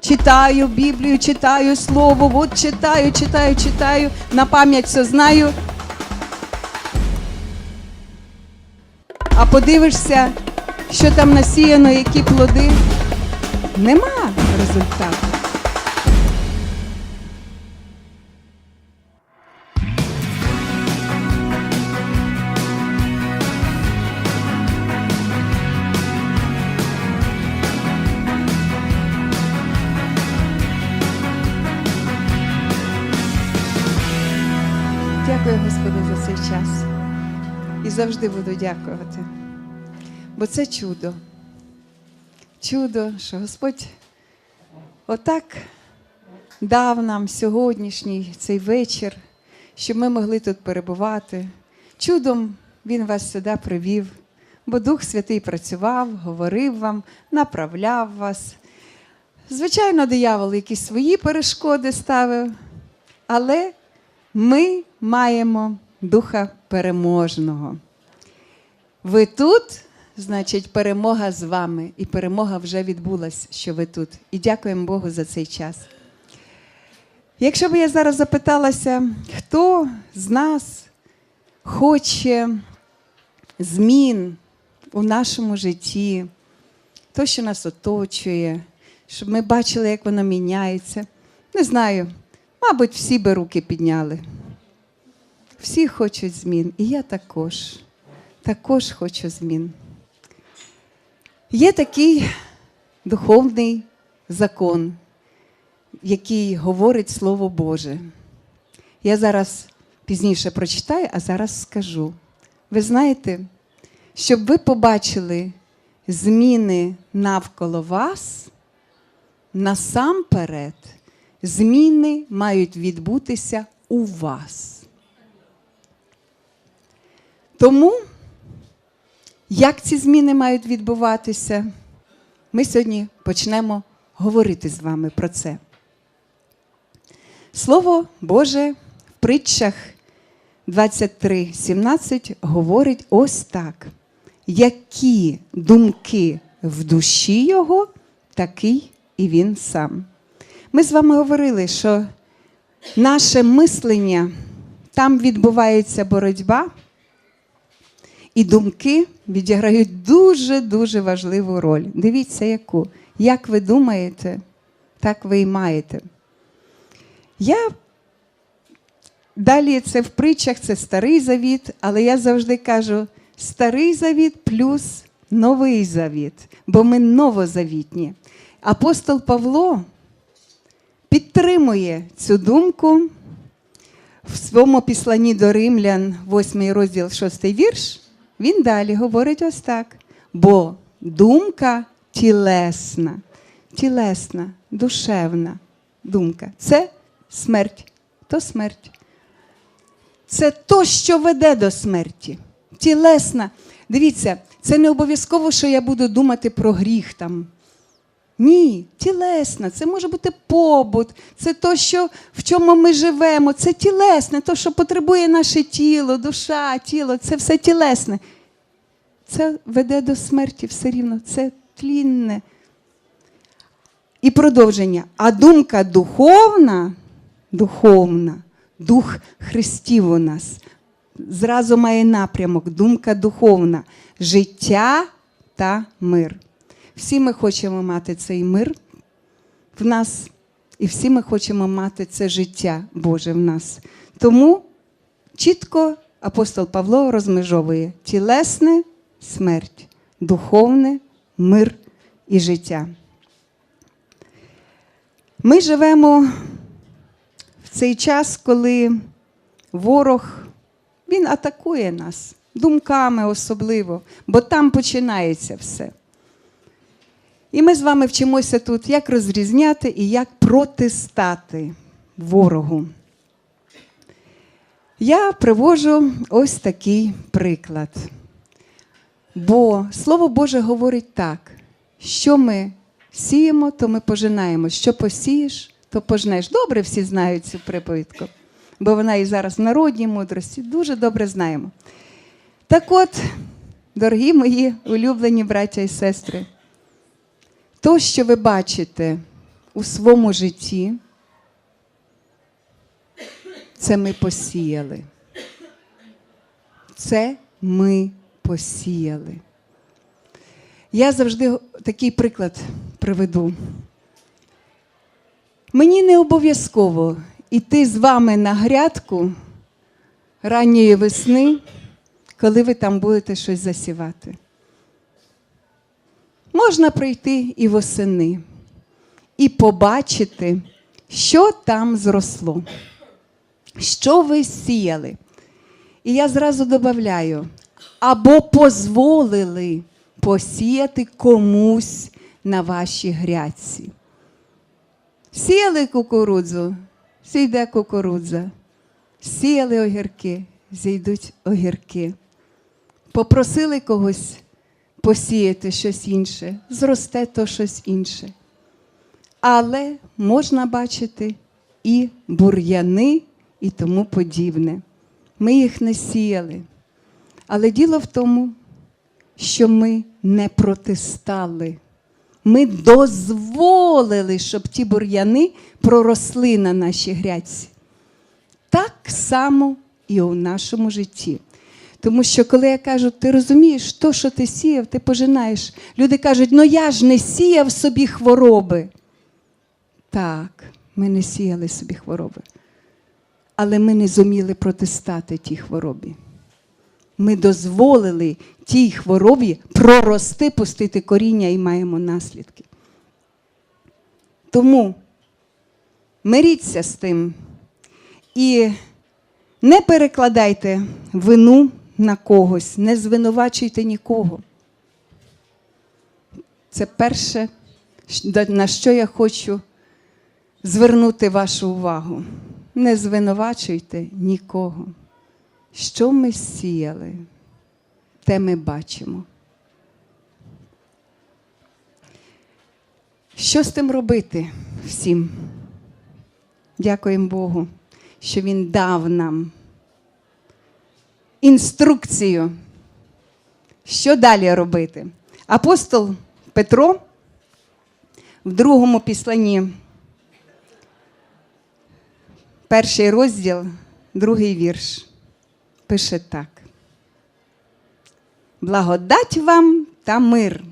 читаю Біблію, читаю Слово, от читаю, читаю, читаю, на пам'ять все знаю. А подивишся, що там насіяно, які плоди. Нема результату. Завжди буду дякувати. Бо це чудо. Чудо, що Господь отак дав нам сьогоднішній цей вечір, щоб ми могли тут перебувати. Чудом Він вас сюди привів, бо Дух Святий працював, говорив вам, направляв вас. Звичайно, диявол якісь свої перешкоди ставив, але ми маємо духа переможного. Ви тут, значить, перемога з вами, і перемога вже відбулась, що ви тут. І дякуємо Богу за цей час. Якщо б я зараз запиталася, хто з нас хоче змін у нашому житті, то, що нас оточує, щоб ми бачили, як воно міняється. Не знаю, мабуть, всі би руки підняли. Всі хочуть змін, і я також. Також хочу змін. Є такий духовний закон, який говорить Слово Боже. Я зараз пізніше прочитаю, а зараз скажу. Ви знаєте, щоб ви побачили зміни навколо вас, насамперед, зміни мають відбутися у вас. Тому, як ці зміни мають відбуватися, ми сьогодні почнемо говорити з вами про це. Слово Боже в притчах 23:17 говорить ось так: які думки в душі його, такий і він сам. Ми з вами говорили, що наше мислення, там відбувається боротьба. І думки відіграють дуже-дуже важливу роль. Дивіться, яку. Як ви думаєте, так ви і маєте. Я далі це в притчах, це старий завіт, але я завжди кажу: старий завіт плюс новий завіт, бо ми новозавітні. Апостол Павло підтримує цю думку в своєму післанні до римлян, 8 розділ, 6 вірш. Він далі говорить ось так. Бо думка тілесна, тілесна, душевна думка це смерть, то смерть. Це то, що веде до смерті. Тілесна. Дивіться, це не обов'язково, що я буду думати про гріх там. Ні, тілесна, це може бути побут, це то, що, в чому ми живемо, це тілесне, то, що потребує наше тіло, душа, тіло, це все тілесне. Це веде до смерті все рівно, це тлінне. І продовження. А думка духовна, духовна, дух Христів у нас. Зразу має напрямок, думка духовна, життя та мир. Всі ми хочемо мати цей мир в нас, і всі ми хочемо мати це життя Боже в нас. Тому чітко апостол Павло розмежовує тілесне смерть, духовне мир і життя. Ми живемо в цей час, коли ворог він атакує нас думками особливо, бо там починається все. І ми з вами вчимося тут, як розрізняти і як протистати ворогу. Я привожу ось такий приклад. Бо Слово Боже говорить так, що ми сіємо, то ми пожинаємо. Що посієш, то пожнеш. Добре всі знають цю приповідку, бо вона і зараз в народній мудрості дуже добре знаємо. Так от, дорогі мої улюблені браття і сестри, то, що ви бачите у своєму житті, це ми посіяли. Це ми посіяли. Я завжди такий приклад приведу. Мені не обов'язково йти з вами на грядку ранньої весни, коли ви там будете щось засівати. Можна прийти і восени і побачити, що там зросло, що ви сіяли. І я зразу додаю, або дозволили посіяти комусь на вашій грядці. Сіяли кукурудзу, зійде кукурудза. Сіяли огірки, зійдуть огірки. Попросили когось посіяти щось інше, зросте то щось інше. Але можна бачити і бур'яни, і тому подібне. Ми їх не сіяли. Але діло в тому, що ми не протистали. Ми дозволили, щоб ті бур'яни проросли на нашій грядці. Так само і у нашому житті. Тому що, коли я кажу, ти розумієш, то, що ти сіяв, ти пожинаєш. Люди кажуть, ну я ж не сіяв собі хвороби. Так, ми не сіяли собі хвороби. Але ми не зуміли протистати тій хворобі. Ми дозволили тій хворобі прорости, пустити коріння і маємо наслідки. Тому миріться з тим і не перекладайте вину на когось, не звинувачуйте нікого. Це перше, на що я хочу звернути вашу увагу. Не звинувачуйте нікого. Що ми сіяли, те ми бачимо. Що з тим робити всім? Дякуємо Богу, що Він дав нам інструкцію, що далі робити. Апостол Петро в другому післанні, перший розділ, другий вірш, пише так. Благодать вам та мир.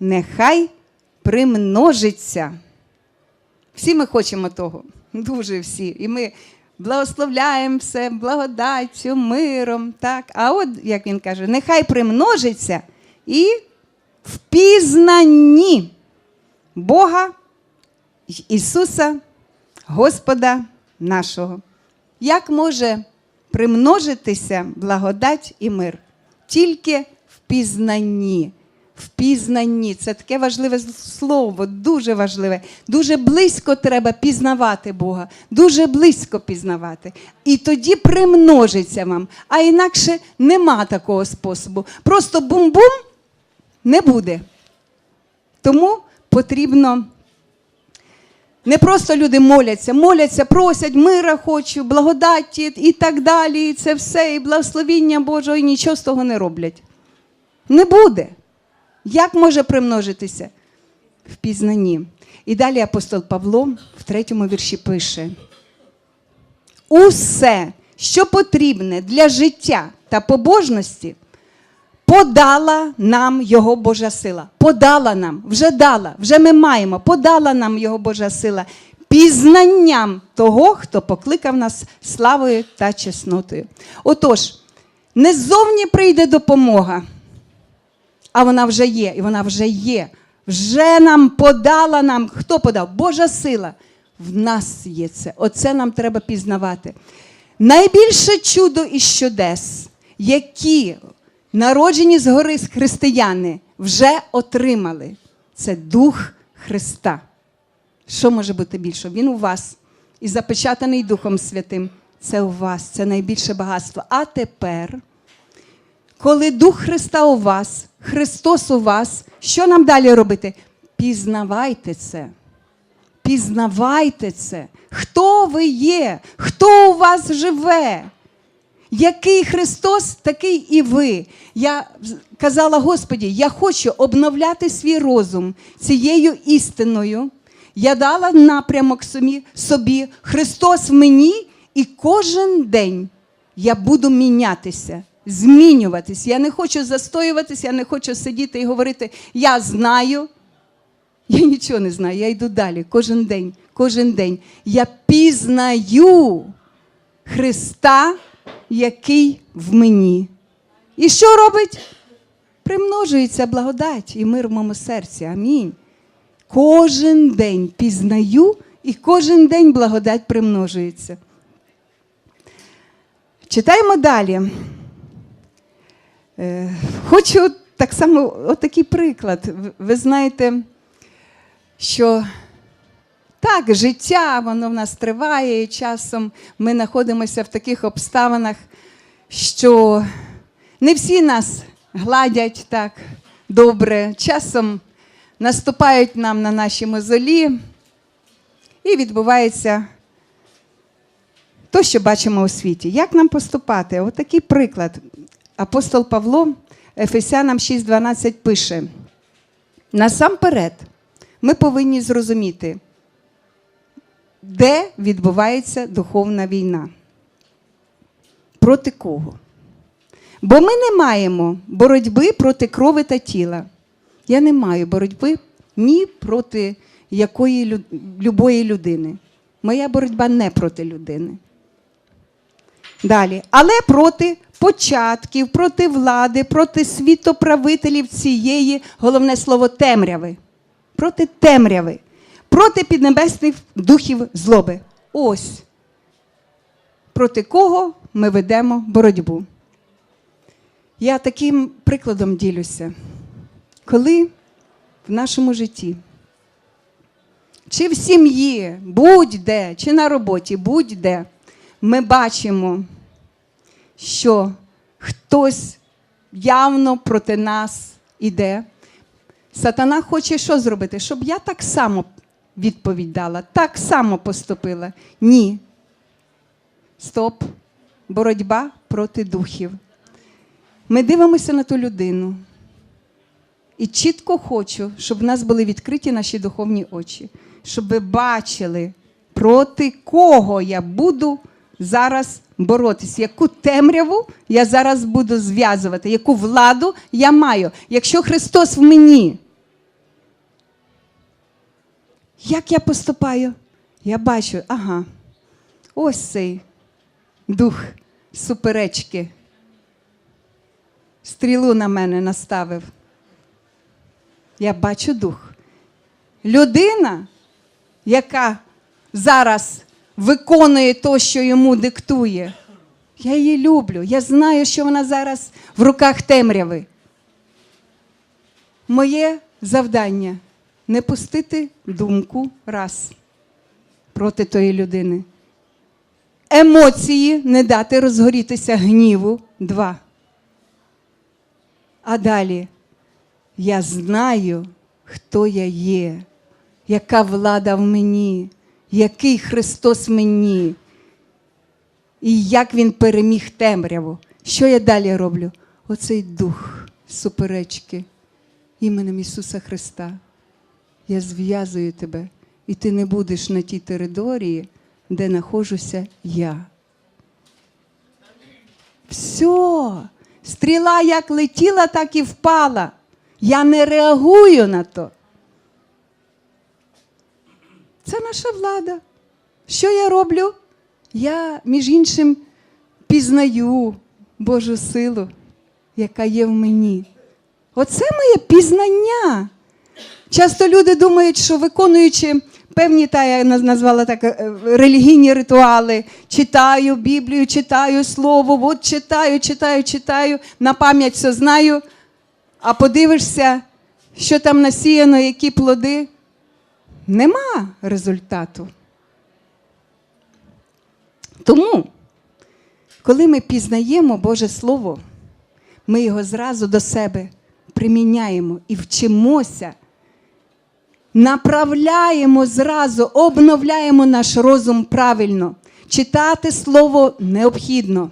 Нехай примножиться. Всі ми хочемо того, дуже всі. І ми благословляємо все благодаттю, миром. так. А от, як він каже, нехай примножиться і в пізнанні Бога Ісуса, Господа нашого. Як може примножитися благодать і мир? Тільки в пізнанні. В пізнанні. Це таке важливе слово, дуже важливе. Дуже близько треба пізнавати Бога, дуже близько пізнавати. І тоді примножиться вам. А інакше нема такого способу. Просто бум-бум не буде. Тому потрібно. Не просто люди моляться, моляться, просять мира хочу, благодаті і так далі. І це все, і благословіння Божого, і нічого з того не роблять. Не буде. Як може примножитися? В пізнанні. І далі апостол Павло в третьому вірші пише: Усе, що потрібне для життя та побожності, подала нам Його Божа сила. Подала нам, вже дала, вже ми маємо, подала нам Його Божа сила пізнанням того, хто покликав нас славою та чеснотою. Отож, не ззовні прийде допомога а вона вже є, і вона вже є. Вже нам подала нам. Хто подав? Божа сила. В нас є це. Оце нам треба пізнавати. Найбільше чудо і чудес, які народжені згори християни, вже отримали. Це Дух Христа. Що може бути більше? Він у вас і запечатаний Духом Святим. Це у вас, це найбільше багатство. А тепер, коли Дух Христа у вас, Христос у вас, що нам далі робити? Пізнавайте це. Пізнавайте це. Хто ви є? Хто у вас живе? Який Христос, такий і ви. Я казала, Господі, я хочу обновляти свій розум цією істиною, Я дала напрямок собі, Христос в мені, і кожен день я буду мінятися, змінюватись. Я не хочу застоюватись, я не хочу сидіти і говорити, я знаю. Я нічого не знаю, я йду далі кожен день, кожен день. Я пізнаю Христа, який в мені. І що робить? Примножується благодать і мир в моєму серці. Амінь. Кожен день пізнаю, і кожен день благодать примножується. Читаємо далі. Е, Хочу так само, отакий приклад. Ви знаєте, що так, життя, воно в нас триває, і часом ми знаходимося в таких обставинах, що не всі нас гладять так добре. Часом наступають нам на наші мозолі, і відбувається то, що бачимо у світі. Як нам поступати? Отакий приклад. Апостол Павло Ефесянам 6:12 пише: насамперед, ми повинні зрозуміти, де відбувається духовна війна. Проти кого? Бо ми не маємо боротьби проти крови та тіла. Я не маю боротьби ні проти якої любої людини. Моя боротьба не проти людини. Далі. Але проти початків, проти влади, проти світоправителів цієї, головне слово, темряви. Проти темряви, проти піднебесних духів злоби. Ось проти кого ми ведемо боротьбу. Я таким прикладом ділюся. Коли в нашому житті, чи в сім'ї, будь-де, чи на роботі, будь-де, ми бачимо, що хтось явно проти нас іде. Сатана хоче що зробити? Щоб я так само відповідала, так само поступила. Ні. Стоп. Боротьба проти духів. Ми дивимося на ту людину. І чітко хочу, щоб в нас були відкриті наші духовні очі, щоб ви бачили, проти кого я буду зараз боротися, яку темряву я зараз буду зв'язувати, яку владу я маю. Якщо Христос в мені, як я поступаю? Я бачу, ага, ось цей дух суперечки. Стрілу на мене наставив. Я бачу дух. Людина, яка зараз виконує те, що йому диктує. Я її люблю. Я знаю, що вона зараз в руках темряви. Моє завдання не пустити думку раз проти тої людини. Емоції не дати розгорітися гніву два. А далі я знаю, хто я є, яка влада в мені, який Христос мені, і як Він переміг темряву. Що я далі роблю? Оцей дух суперечки іменем Ісуса Христа. Я зв'язую тебе, і ти не будеш на тій території, де знаходжуся я. Все. Стріла як летіла, так і впала. Я не реагую на то. Це наша влада. Що я роблю? Я, між іншим, пізнаю Божу силу, яка є в мені. Оце моє пізнання. Часто люди думають, що виконуючи певні, та я назвала так, е, релігійні ритуали, читаю Біблію, читаю Слово, от читаю, читаю, читаю, на пам'ять все знаю, а подивишся, що там насіяно, які плоди. Нема результату. Тому, коли ми пізнаємо Боже Слово, ми його зразу до себе приміняємо і вчимося, направляємо зразу, обновляємо наш розум правильно. Читати слово необхідно,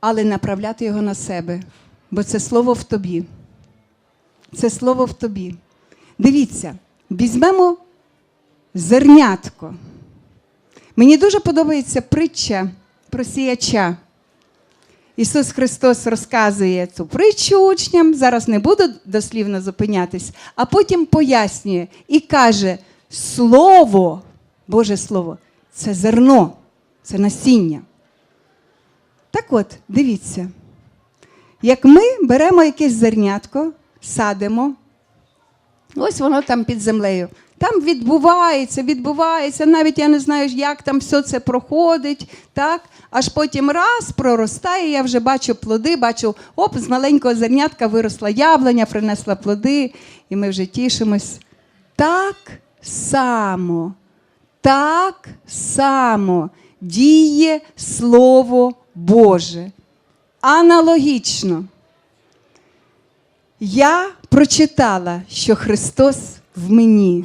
але направляти його на себе, бо це слово в тобі. Це слово в тобі. Дивіться, візьмемо зернятко. Мені дуже подобається притча про сіяча. Ісус Христос розказує цю притчу учням, зараз не буду дослівно зупинятись, а потім пояснює і каже: Слово, Боже Слово, це зерно, це насіння. Так от, дивіться, як ми беремо якесь зернятко, садимо, ось воно там під землею. Там відбувається, відбувається, навіть я не знаю, як там все це проходить, так? аж потім раз проростає, я вже бачу плоди, бачу, оп, з маленького зернятка виросла яблуня, принесла плоди, і ми вже тішимось. Так само, так само діє Слово Боже. Аналогічно. Я прочитала, що Христос в мені.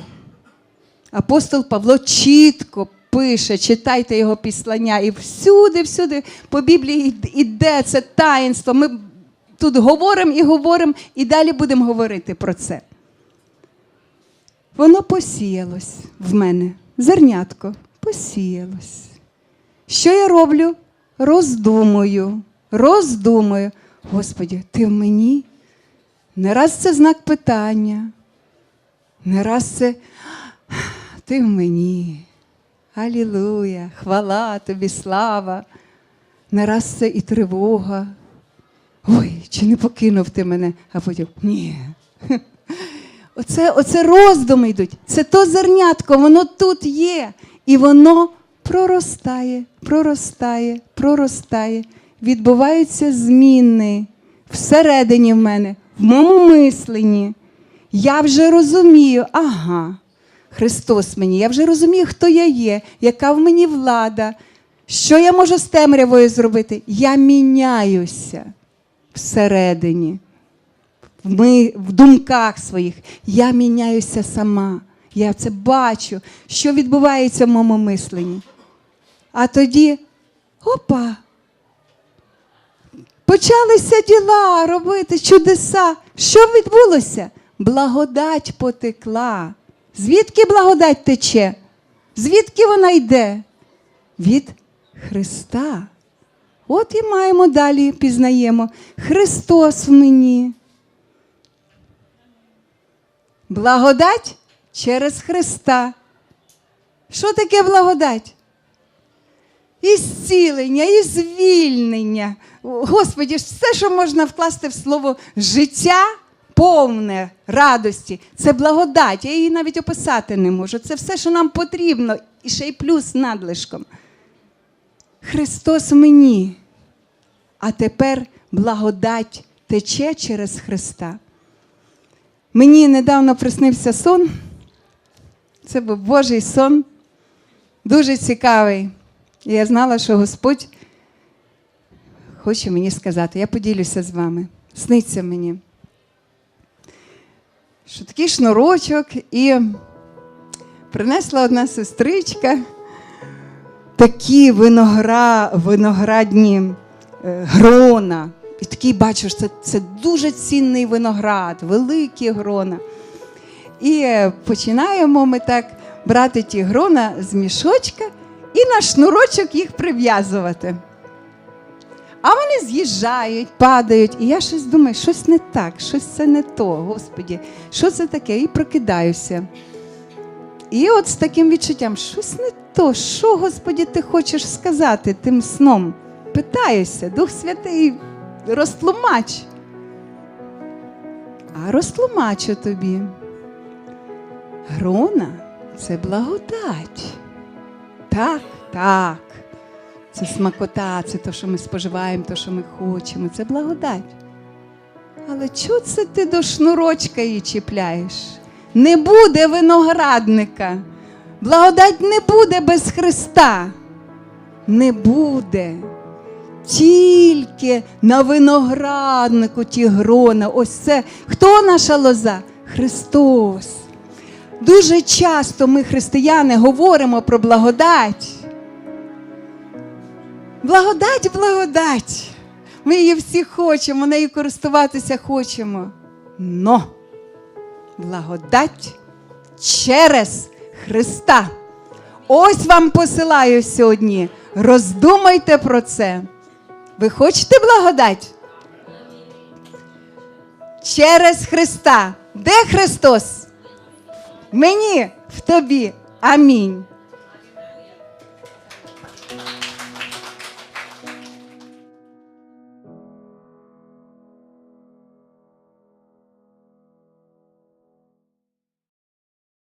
Апостол Павло чітко пише, читайте його післання, і всюди, всюди по Біблії йде це таїнство. Ми тут говоримо і говоримо, і далі будемо говорити про це. Воно посіялось в мене. Зернятко посіялось. Що я роблю? Роздумую, роздумую. Господі, ти в мені? Не раз це знак питання, не раз це ти в мені. Алілуя, хвала тобі, слава. Не раз це і тривога. Ой, чи не покинув ти мене, а потім ні. Оце, оце роздуми йдуть. Це то зернятко, воно тут є. І воно проростає, проростає, проростає. Відбуваються зміни всередині в мене, в моєму мисленні. Я вже розумію, ага, Христос мені, я вже розумію, хто я є, яка в мені влада, що я можу з темрявою зробити. Я міняюся всередині, в, думках своїх. Я міняюся сама. Я це бачу, що відбувається в моєму мисленні. А тоді, опа, почалися діла робити чудеса. Що відбулося? Благодать потекла. Звідки благодать тече? Звідки вона йде? Від Христа. От і маємо далі, пізнаємо. Христос в мені. Благодать через Христа. Що таке благодать? І зцілення, і звільнення. Господі, все, що можна вкласти в слово життя, повне радості, це благодать. Я її навіть описати не можу. Це все, що нам потрібно, і ще й плюс надлишком. Христос мені. А тепер благодать тече через Христа. Мені недавно приснився сон. Це був Божий сон, дуже цікавий. І я знала, що Господь хоче мені сказати. Я поділюся з вами. Сниться мені. Що такий шнурочок, і принесла одна сестричка такі виногра, виноградні е, грона. І такий бачу, що це, це дуже цінний виноград, великі грона. І е, починаємо ми так брати ті грона з мішочка і на шнурочок їх прив'язувати. А вони з'їжджають, падають, і я щось думаю, щось не так, щось це не то, Господі, що це таке? І прокидаюся. І от з таким відчуттям, щось не то, що, Господі, ти хочеш сказати тим сном? Питаюся, Дух Святий, розтлумач. А розтлумачу тобі. Грона це благодать. Так, так. Це смакота, це те, що ми споживаємо, те, що ми хочемо, це благодать. Але чого це ти до шнурочка її чіпляєш? Не буде виноградника. Благодать не буде без Христа. Не буде. Тільки на винограднику ті грона. Ось це. Хто наша лоза? Христос. Дуже часто ми, християни, говоримо про благодать. Благодать, благодать. Ми її всі хочемо, нею користуватися хочемо. Но благодать через Христа. Ось вам посилаю сьогодні. Роздумайте про це. Ви хочете благодать? Через Христа. Де Христос? Мені в тобі. Амінь.